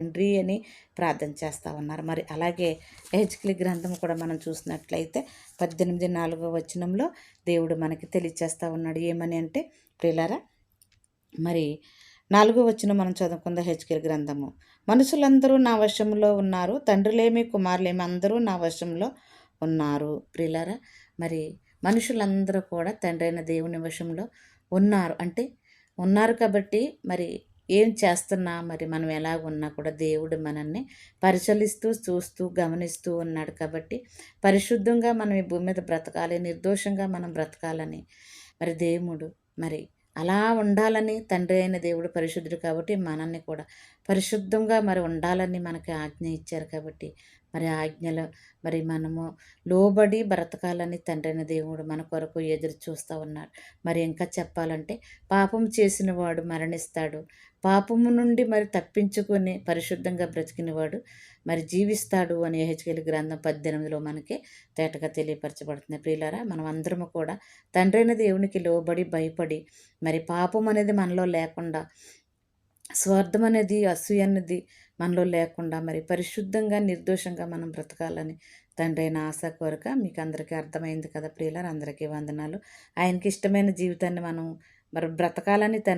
తండ్రి అని ప్రార్థన చేస్తూ ఉన్నారు. మరి అలాగే హెచ్కిలి గ్రంథం కూడా మనం చూసినట్లయితే పద్దెనిమిది నాలుగో వచనంలో దేవుడు మనకి తెలియచేస్తూ ఉన్నాడు. ఏమని అంటే ప్రియులారా మరి నాలుగో వచ్చిన మనం చదువుకుందాం హెచ్కేల్ గ్రంథము. మనుషులందరూ నా వశంలో ఉన్నారు తండ్రులేమి కుమారులేమి అందరూ నా వశంలో ఉన్నారు. ప్రియులారా మరి మనుషులందరూ కూడా తండ్రి అయిన దేవుని వశంలో ఉన్నారు. అంటే ఉన్నారు కాబట్టి మరి ఏం చేస్తున్నా మరి మనం ఎలా ఉన్నా కూడా దేవుడు మనల్ని పరిశీలిస్తూ చూస్తూ గమనిస్తూ ఉన్నాడు కాబట్టి పరిశుద్ధంగా మనం ఈ భూమి మీద బ్రతకాలి నిర్దోషంగా మనం బ్రతకాలని. మరి దేవుడు మరి అలా ఉండాలని తండ్రి అయిన దేవుడు పరిశుద్ధుడు కాబట్టి మనల్ని కూడా పరిశుద్ధంగా మరి ఉండాలని మనకి ఆజ్ఞ ఇచ్చారు కాబట్టి మరి ఆజ్ఞలు మరి మనము లోబడి బ్రతకాలని తండ్రైన దేవుడు మన కొరకు ఎదురు చూస్తూ ఉన్నాడు. మరి ఇంకా చెప్పాలంటే పాపం చేసిన వాడు మరణిస్తాడు. పాపము నుండి మరి తప్పించుకొని పరిశుద్ధంగా బ్రతికినవాడు మరి జీవిస్తాడు అని హెచ్కెలి గ్రంథం పద్దెనిమిదిలో మనకి తేటగా తెలియపరచబడుతుంది. ప్రియులారా మనం అందరము కూడా తండ్రైన దేవునికి లోబడి భయపడి మరి పాపం అనేది మనలో లేకుండా స్వార్థం అనేది అసూయ అనేది మనలో లేకుండా మరి పరిశుద్ధంగా నిర్దోషంగా మనం బ్రతకాలని తండ్రి అయిన ఆశ కోరిక మీకు అందరికీ అర్థమైంది కదా ప్రియులారు. అందరికీ వందనాలు. ఆయనకి ఇష్టమైన జీవితాన్ని మనం మరి బ్రతకాలని తండ్రి